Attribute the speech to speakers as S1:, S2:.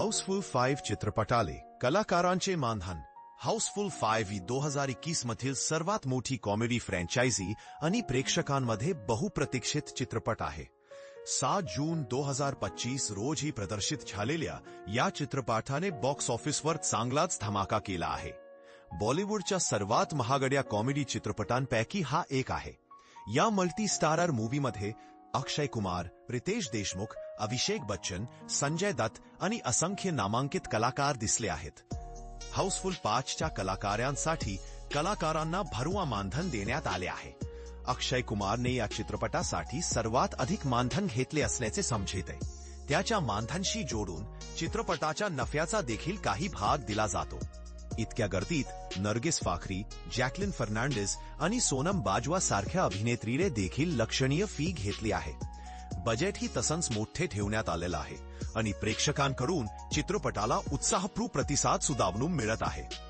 S1: House full five चित्रपटाले कलाकारांचे मानधन house full five ही दो हजार एकवीस मधील सर्वात मोठी कॉमेडी फ्रँचायझी आणि प्रेक्षकांमध्ये बहुप्रतीक्षित चित्रपट आहे. सात जून दोन हजार पच्चीस रोज प्रदर्शित झालेल्या या चित्रपटाने बॉक्स ऑफिसवर चांगलाच धमाका केला आहे. बॉलिवूडच्या सर्वात महागड्या कॉमेडी चित्रपटांपैकी हा एक आहे. या मल्टी स्टारर मूव्हीमध्ये अक्षय कुमार रितेश देशमुख अभिषेक बच्चन संजय दत्त आणि असंख्य नामांकित कलाकार दिसले आहेत. हाऊसफुल पाचच्या कलाकारांसाठी कलाकारांना भरुआ मानधन देण्यात आले आहे. अक्षय कुमारने या चित्रपटासाठी सर्वात अधिक मानधन घेतले असल्याचे समजेते त्याच्या मानधनशी जोडून चित्रपटाच्या नफ्याचा देखील काही भाग दिला जातो. इतक्या गर्दीत नर्गिस फाखरी जॅकलिन फर्नांडिस आणि सोनम बाजवा सारख्या अभिनेत्रीने देखील लक्षणीय फी घेतली आहे. बजेटही तसंच मोठे ठेवण्यात आलेलं आहे आणि प्रेक्षकांकडून चित्रपटाला उत्साहप्रू प्रतिसाद सुदावणून मिळत आहे.